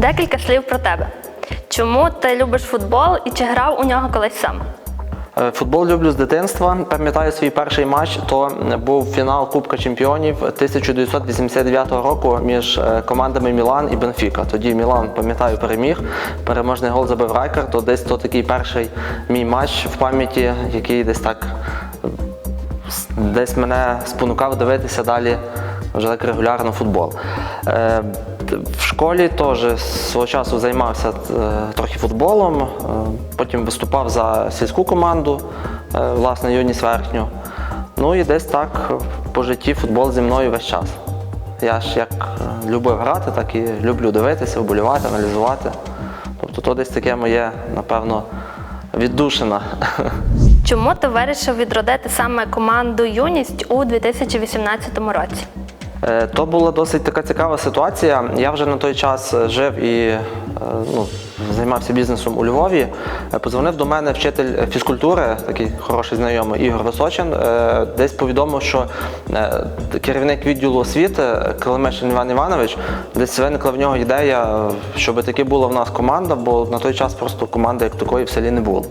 Декілька слів про тебе. Чому ти любиш футбол і чи грав у нього колись сам? Е, Футбол люблю з дитинства. Пам'ятаю свій перший матч. То був фінал Кубка Чемпіонів 1989 року між е, командами Мілан і Бенфіка. Тоді Мілан, пам'ятаю, переміг. Переможний гол забив Райкар. То десь то такий перший мій матч в пам'яті, який десь так десь мене спонукав дивитися далі вже так регулярно футбол. Е, В школі теж свого часу займався е, трохи футболом, е, потім виступав за сільську команду, власне, юність верхню. Ну і десь так по житті футбол зі мною весь час. Я ж як любив грати, так і люблю дивитися, вболівати, аналізувати. Тобто то десь таке моє, напевно, віддушина. Чому ти вирішив відродити саме команду Юність у 2018 році? Е, То була досить така цікава ситуація. Я вже на той час е, жив і е, ну, займався бізнесом у Львові. Подзвонив до мене вчитель фізкультури, такий хороший знайомий Ігор Височин. Десь повідомив, що керівник відділу освіти Калимишин Іван Іванович, десь виникла в нього ідея, щоб таки була в нас команда, бо на той час просто команди як такої в селі не було.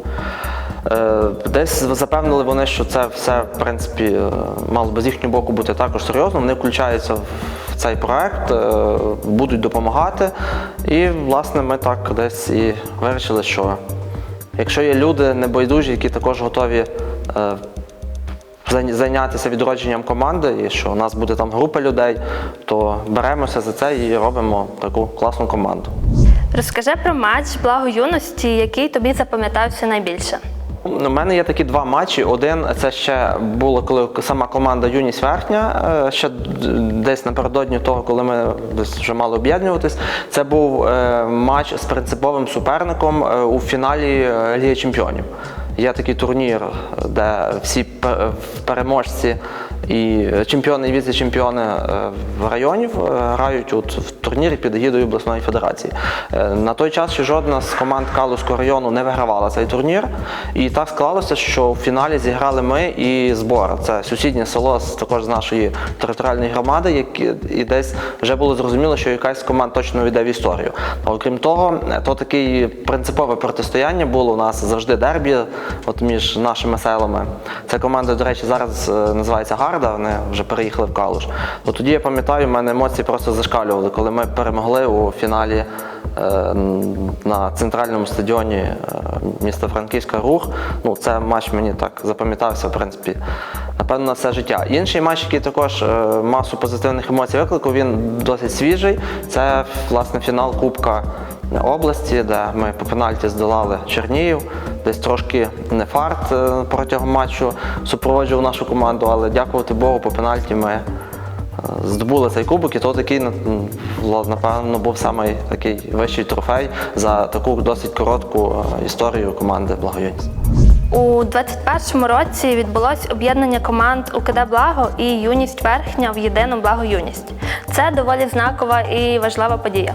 Е, Десь запевнили вони, що це все в принципі е, мало би з їхнього боку бути також серйозно. Вони включаються в цей проект, е, будуть допомагати. І, власне, ми так десь і вирішили, що якщо є люди небайдужі, які також готові зайнятися відродженням команди, і що у нас буде там група людей, то беремося за це і робимо таку класну команду. Розкажи про матч Благо юності, який тобі запам'ятався найбільше. У мене є такі два матчі. Один це ще було, коли сама команда Юність Верхня, е, ще десь напередодні того, коли ми вже мали об'єднуватись. Це був е, матч з принциповим суперником е, у фіналі Ліги Чемпіонів. Є такий турнір, де всі пе- переможці і чемпіони і віце-чемпіони е, районів е, грають от в турнірі під егідою обласної федерації. Е, На той час ще жодна з команд Калузького району не вигравала цей турнір. І так склалося, що в фіналі зіграли ми і збор. Це сусіднє село з також з нашої територіальної громади, які і десь вже було зрозуміло, що якась з команд точно війде в історію. Окрім того, то таке принципове протистояння було у нас завжди дербі, от між нашими селами. Ця команда, до речі, зараз е, називається Гарда, вони вже переїхали в Калуш. От тоді я пам'ятаю, в мене емоції просто зашкалювали, коли ми перемогли у фіналі е, на центральному стадіоні е, міста Франківська Рух. Ну, це матч мені так запам'ятався, в принципі, напевно, на все життя. Інший матч, який також масу позитивних емоцій викликав, він досить свіжий. Це власне фінал Кубка області, де ми по пенальті здолали Чернігів. Десь трошки не фарт е, протягом матчу супроводжував нашу команду, але дякувати Богу, по пенальті ми е, здобули цей кубок, і то такий, напевно, був самий такий вищий трофей за таку досить коротку е, історію команди Благоюність. У 2021 році відбулось об'єднання команд УКД Благо і Юність Верхня в єдину Благо Юність. Це доволі знакова і важлива подія.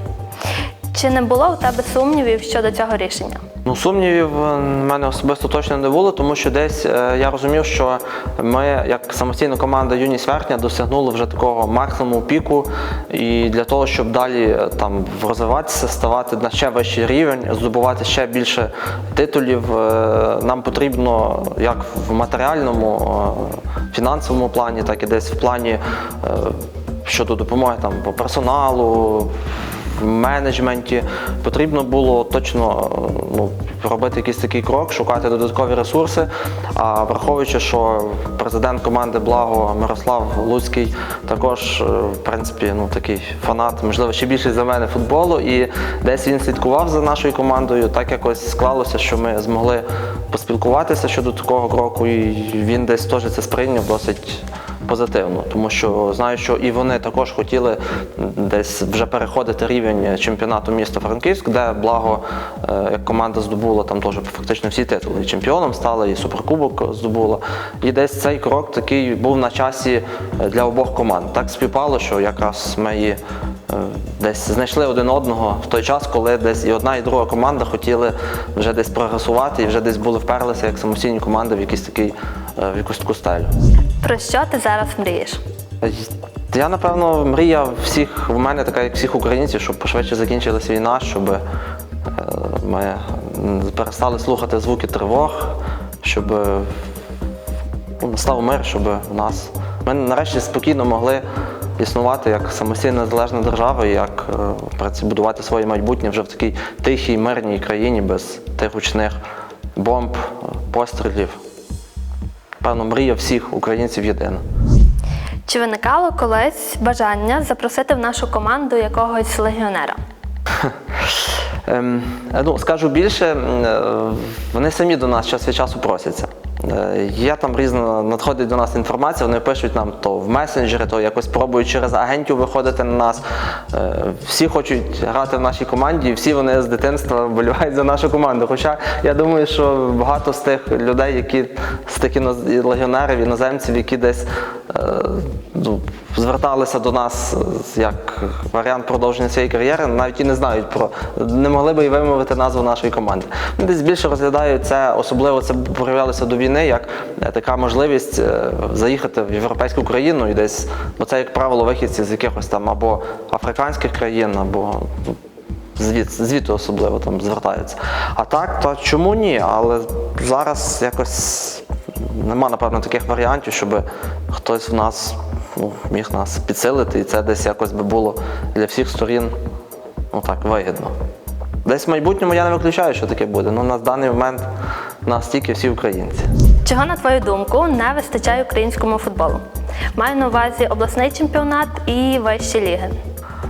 Чи не було у тебе сумнівів щодо цього рішення? Ну, сумнівів в мене особисто точно не було, тому що десь е, я розумів, що ми, як самостійна команда Юність Верхня, досягнули вже такого максимуму піку. І для того, щоб далі е, там розвиватися, ставати на ще вищий рівень, здобувати ще більше титулів, е, нам потрібно як в матеріальному, е, фінансовому плані, так і десь в плані е, щодо допомоги там по персоналу в менеджменті потрібно було точно ну, робити якийсь такий крок, шукати додаткові ресурси. А враховуючи, що президент команди Благо Мирослав Луцький також, е, в принципі, ну такий фанат, можливо, ще більший за мене футболу, і десь він слідкував за нашою командою. Так якось склалося, що ми змогли поспілкуватися щодо такого кроку, і він десь теж це сприйняв досить позитивно, тому що знаю, що і вони також хотіли десь вже переходити рівень чемпіонату міста Франківськ, де благо е, як команда здобула там теж фактично всі титули. І чемпіоном стала, і суперкубок здобула. І десь цей крок такий був на часі е, для обох команд. Так співпало, що якраз ми і е, десь знайшли один одного в той час, коли десь і одна, і друга команда хотіли вже десь прогресувати і вже десь були вперлися як самостійні команди в якийсь такий в якусь таку стелю. Про що ти зараз мрієш? Я, напевно, мрія всіх, в мене така, як всіх українців, щоб пошвидше закінчилась війна, щоб е, ми перестали слухати звуки тривог, щоб е, ну, настав мир, щоб в нас ми нарешті спокійно могли існувати як самостійна незалежна держава, як е, будувати своє майбутнє вже в такій тихій, мирній країні без тих гучних бомб, е, пострілів. Певно, мрія всіх українців єдина. Чи виникало колись бажання запросити в нашу команду якогось легіонера? Ем, ну, скажу більше, е, вони самі до нас час від часу просяться. Е, Є там різна, надходить до нас інформація, вони пишуть нам то в месенджери, то якось пробують через агентів виходити на нас. Е, Всі хочуть грати в нашій команді, всі вони з дитинства вболівають за нашу команду. Хоча я думаю, що багато з тих людей, які з іноз- легіонерів, іноземців, які десь е, ну, зверталися до нас як варіант продовження цієї кар'єри, навіть і не знають про не могли би і вимовити назву нашої команди. Вони Десь більше розглядають це, особливо це проявлялося до війни, як е, така можливість е, заїхати в європейську країну і десь, бо це, як правило, вихідці з якихось там або африканських країн, або ну, звід, звідти особливо там звертаються. А так, то чому ні? Але зараз якось нема, напевно, таких варіантів, щоб хтось в нас ну, міг нас підсилити, і це десь якось би було для всіх сторін ну так, вигідно. Десь в майбутньому я не виключаю, що таке буде. Ну на даний момент нас тільки всі українці. Чого, на твою думку, не вистачає українському футболу? Маю на увазі обласний чемпіонат і вищі ліги.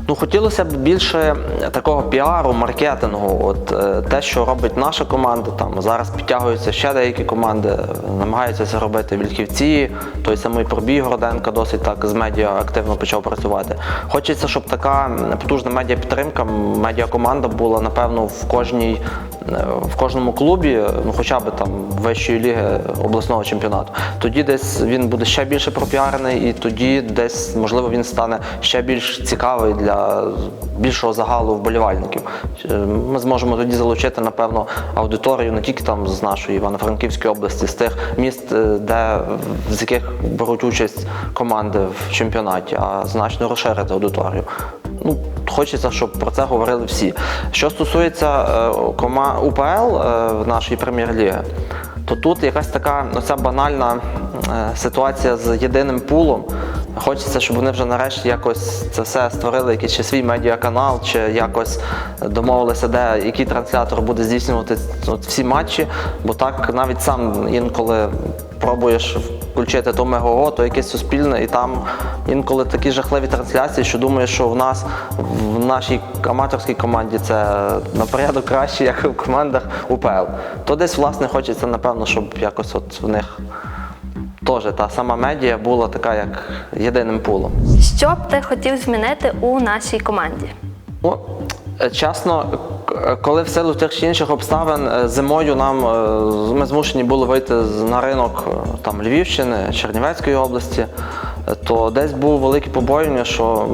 Ну, хотілося б більше такого піару, маркетингу. От е, те, що робить наша команда, там зараз підтягуються ще деякі команди, е, намагаються це робити Вільхівці, той самий пробій Городенка досить так з медіа активно почав працювати. Хочеться, щоб така потужна медіа підтримка, медіа команда була напевно в кожній. В кожному клубі, ну хоча б там вищої ліги обласного чемпіонату, тоді десь він буде ще більше пропіарений, і тоді десь можливо він стане ще більш цікавий для більшого загалу вболівальників. Е, Ми зможемо тоді залучити, напевно, аудиторію не тільки там з нашої Івано-Франківської області, з тих міст, е, де з яких беруть участь команди в чемпіонаті, а значно розширити аудиторію. Ну, хочеться, щоб про це говорили всі. Що стосується е, УПЛ е, нашої прем'єр-ліги, то тут якась така оця банальна е, ситуація з єдиним пулом. Хочеться, щоб вони вже нарешті якось це все створили, якийсь чи свій медіаканал, чи якось домовилися, де який транслятор буде здійснювати от, всі матчі. Бо так навіть сам інколи пробуєш включити то МГО, то якесь суспільне, і там інколи такі жахливі трансляції, що думаєш, що в нас в нашій аматорській команді це на порядок краще, як в командах УПЛ. То десь власне хочеться, напевно, щоб якось от в них теж та сама медіа була така, як єдиним пулом. Що б ти хотів змінити у нашій команді? Ну, е, чесно, коли в силу тих чи інших обставин е, зимою нам е, ми змушені були вийти на ринок е, там Львівщини, Чернівецької області, е, то десь було велике побоювання, що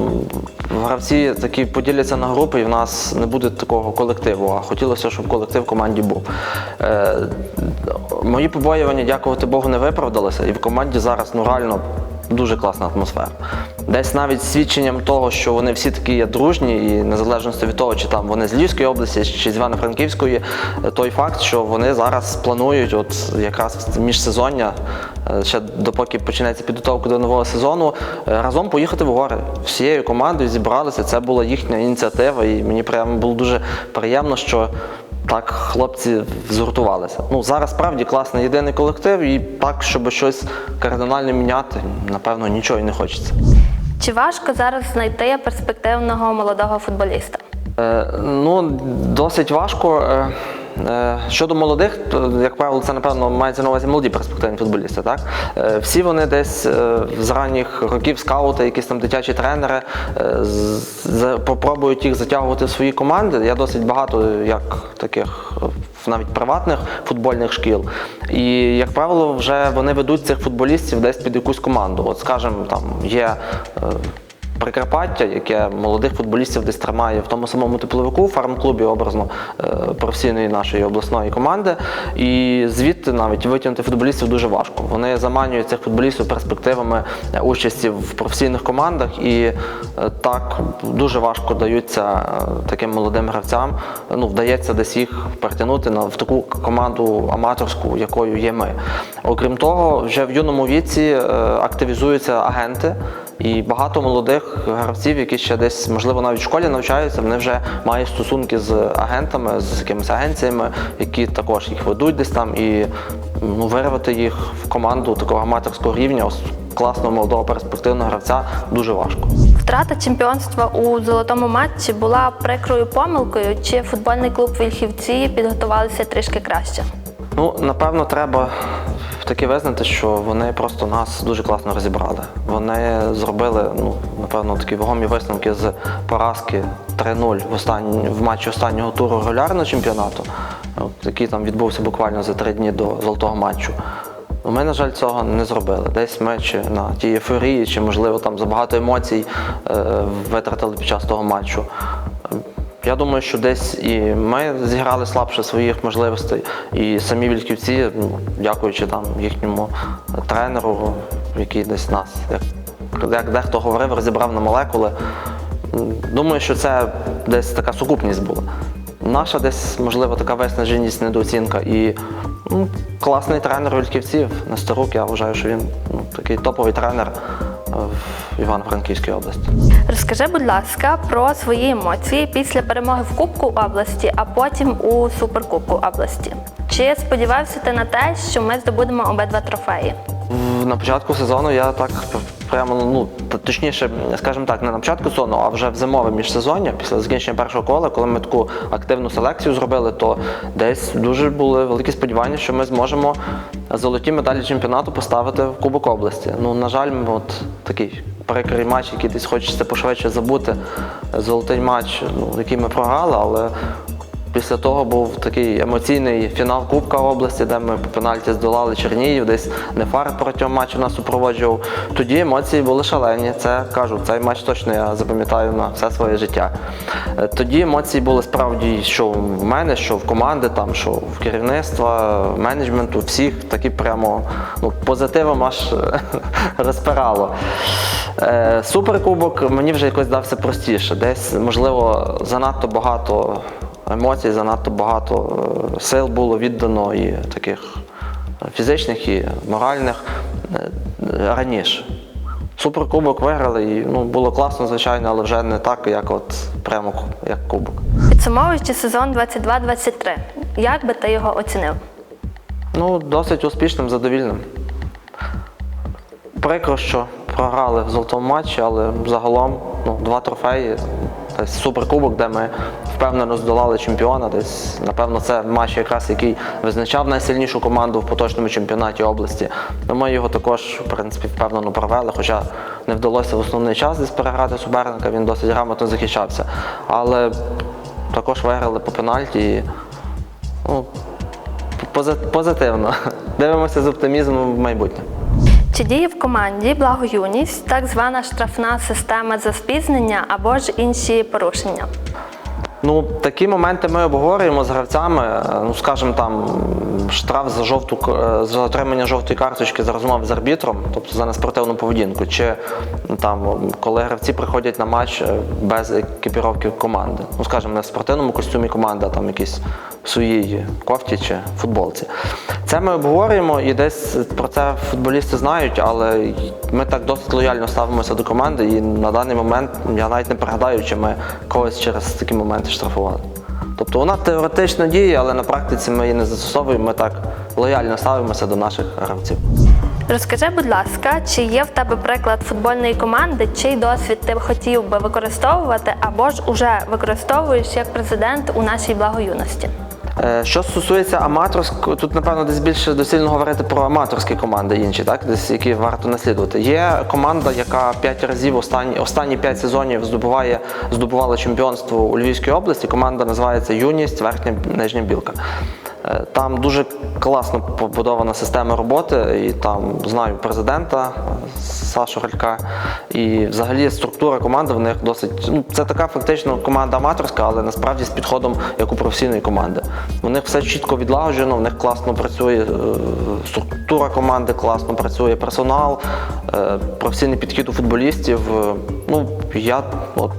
гравці такі поділяться на групи, і в нас не буде такого колективу. А хотілося, щоб колектив в команді був. Е, Мої побоювання, дякувати Богу, не виправдалися, і в команді зараз ну реально дуже класна атмосфера. Десь навіть свідченням того, що вони всі такі є дружні, і незалежно від того, чи там вони з Львівської області, чи з Івано-Франківської, е, той факт, що вони зараз планують, от якраз міжсезоння, е, ще допоки почнеться підготовка до нового сезону, е, разом поїхати в гори. Всією командою зібралися. Це була їхня ініціатива, і мені прямо було дуже приємно, що. Так, хлопці згуртувалися. Ну зараз справді класний єдиний колектив, і так, щоб щось кардинально міняти, напевно, нічого і не хочеться. Чи важко зараз знайти перспективного молодого футболіста? Е, ну, досить важко. Е, щодо молодих, то, як правило, це, напевно, мається на увазі молоді перспективні футболісти. Так? Е, всі вони десь е, з ранніх років скаути, якісь там дитячі тренери, е, попробують їх затягувати в свої команди. Я досить багато як таких е, навіть приватних футбольних шкіл. І, як правило, вже вони ведуть цих футболістів десь під якусь команду. От, скажімо, там є. Прикарпаття, яке молодих футболістів десь тримає в тому самому тепловику, фарм-клубі образно е, професійної нашої обласної команди. І звідти навіть витягнути футболістів дуже важко. Вони заманюють цих футболістів перспективами е, участі в професійних командах, і е, так дуже важко даються таким молодим гравцям. Ну, вдається десь їх притягнути на в таку команду аматорську, якою є ми. Окрім того, вже в юному віці активізуються агенти. І багато молодих гравців, які ще десь, можливо, навіть в школі навчаються, вони вже мають стосунки з агентами, з якимись агенціями, які також їх ведуть десь там, і ну, вирвати їх в команду такого аматорського рівня, класного молодого перспективного гравця дуже важко. Втрата чемпіонства у золотому матчі була прикрою помилкою, чи футбольний клуб Вільхівці підготувалися трішки краще? Ну, напевно, треба таки визнати, що вони просто нас дуже класно розібрали. Вони зробили, ну, напевно, такі вагомі висновки з поразки 3-0 в, останні, в матчі останнього туру регулярного чемпіонату, який там відбувся буквально за три дні до золотого матчу. Ну, Ми, на жаль, цього не зробили. Десь ми чи на тій ейфорії, чи, можливо, там забагато емоцій е, витратили під час того матчу. Я думаю, що десь і ми зіграли слабше своїх можливостей, і самі вільківці, дякуючи там їхньому тренеру, який десь нас, як, як дехто говорив, розібрав на молекули. Думаю, що це десь така сукупність була. Наша десь, можливо, така виснаженість, недооцінка. І ну, класний тренер Вільківців, Нестерук, я вважаю, що він ну, такий топовий тренер в Івано-Франківській області. Розкажи, будь ласка, про свої емоції після перемоги в Кубку області, а потім у Суперкубку області. Чи сподівався ти на те, що ми здобудемо обидва трофеї? На початку сезону я так прямо, ну точніше, скажімо так, не на початку сезону, а вже в зимове міжсезоння, після закінчення першого кола, коли ми таку активну селекцію зробили, то десь дуже були великі сподівання, що ми зможемо золоті медалі чемпіонату поставити в Кубок області. Ну, на жаль, ми от такий прикрий матч, який десь хочеться пошвидше забути. Золотий матч, ну, який ми програли, але Після того був такий емоційний фінал Кубка області, де ми по пенальті здолали Чернігів, десь Нефар протягом матчу нас супроводжував. Тоді емоції були шалені. Це кажу, цей матч точно я запам'ятаю на все своє життя. Е, Тоді емоції були справді, що в мене, що в команди, там, що в керівництва, менеджменту, всіх такі прямо ну, позитивом аж розпирало. Е, Суперкубок мені вже якось дався простіше. Десь, можливо, занадто багато емоцій, занадто багато е, сил було віддано і таких фізичних, і моральних е, раніше. Суперкубок виграли і ну, було класно, звичайно, але вже не так, як от прямо як кубок. Підсумовуючи сезон 22-23, як би ти його оцінив? Ну, досить успішним, задовільним. Прикро, що програли в золотому матчі, але загалом ну, два трофеї. Суперкубок, де ми впевнено здолали чемпіона. Десь, напевно, це матч, якраз який визначав найсильнішу команду в поточному чемпіонаті області. Ну, Ми його також, в принципі, впевнено провели, хоча не вдалося в основний час десь переграти суперника, він досить грамотно захищався. Але також виграли по пенальті. І, ну, Позитивно. Дивимося з оптимізмом в майбутнє. Чи діє в команді благоюність, так звана штрафна система за спізнення або ж інші порушення? Ну, такі моменти ми обговорюємо з гравцями. Е, Ну, скажімо, там штраф за жовту е, за отримання жовтої карточки за розмови з арбітром, тобто за неспортивну поведінку, чи ну, там, коли гравці приходять на матч е, без екіпіровки команди. Ну, скажімо, не в спортивному костюмі команди, а там якісь своїй кофті чи футболці. Це ми обговорюємо і десь про це футболісти знають, але ми так досить лояльно ставимося до команди, і на даний момент я навіть не пригадаю, чи ми когось через такі моменти штрафували. Тобто вона теоретично діє, але на практиці ми її не застосовуємо, ми так лояльно ставимося до наших гравців. Розкажи, будь ласка, чи є в тебе приклад футбольної команди, чий досвід ти б хотів би використовувати або ж уже використовуєш як президент у нашій благоюності? Е, Що стосується аматорського, тут напевно десь більше доцільно говорити про аматорські команди інші, так десь які варто наслідувати. Є команда, яка п'ять разів останні останні п'ять сезонів здобуває здобувала чемпіонство у Львівській області. Команда називається Юність Верхня Нижня Білка. Е, Там дуже класно побудована система роботи, і там знаю президента е, Сашу Галька. І взагалі структура команди в них досить. Ну, це така фактично команда аматорська, але насправді з підходом як у професійної команди. У них все чітко відлагоджено, в них класно працює е, структура команди, класно працює персонал, професійний підхід у футболістів. Ну, я от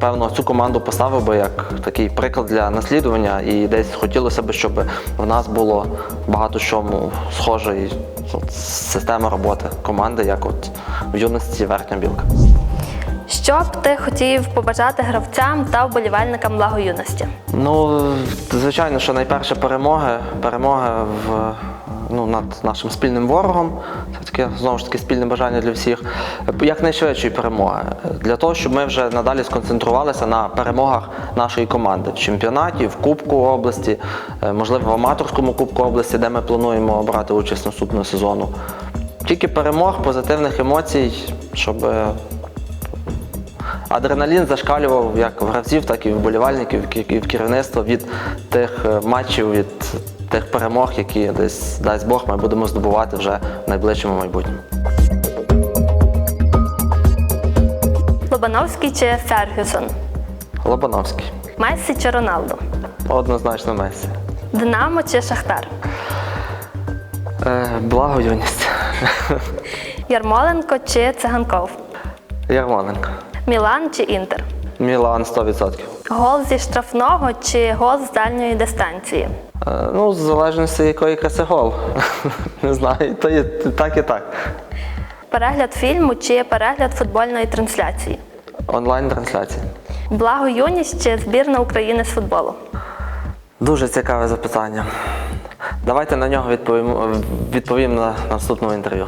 Напевно, цю команду поставив би як такий приклад для наслідування, і десь хотілося б, щоб в нас було багато чому схоже і от, система роботи команди, як от в юності верхня білка. Що б ти хотів побажати гравцям та вболівальникам благоюності? Ну, звичайно, що найперше перемоги, перемоги в, ну, над нашим спільним ворогом. Це таке знову ж таки спільне бажання для всіх. Якнайшвидшої перемоги. Для того, щоб ми вже надалі сконцентрувалися на перемогах нашої команди в чемпіонаті, в Кубку області, е, можливо, в аматорському Кубку області, де ми плануємо брати участь наступного сезону. Тільки перемог, позитивних емоцій, щоб е, Адреналін зашкалював як в гравців, так і вболівальників, і в керівництво від тих е, матчів, від тих перемог, які десь дасть Бог, ми будемо здобувати вже в найближчому майбутньому. Лобановський чи Фергюсон? Лобановський. Мессі чи Роналдо? Однозначно Месі. Динамо чи Шахтар? Е, благо юність. Ярмоленко чи Циганков? Ярмоленко. Мілан чи Інтер? Мілан 100%. Гол зі штрафного чи гол з дальньої дистанції? Е, ну, в залежності якої краси гол. Не знаю, то є так і так. Перегляд фільму чи перегляд футбольної трансляції? Онлайн-трансляція. Благо юність чи збірна України з футболу? Дуже цікаве запитання. Давайте на нього відповім, відповім на наступному інтерв'ю.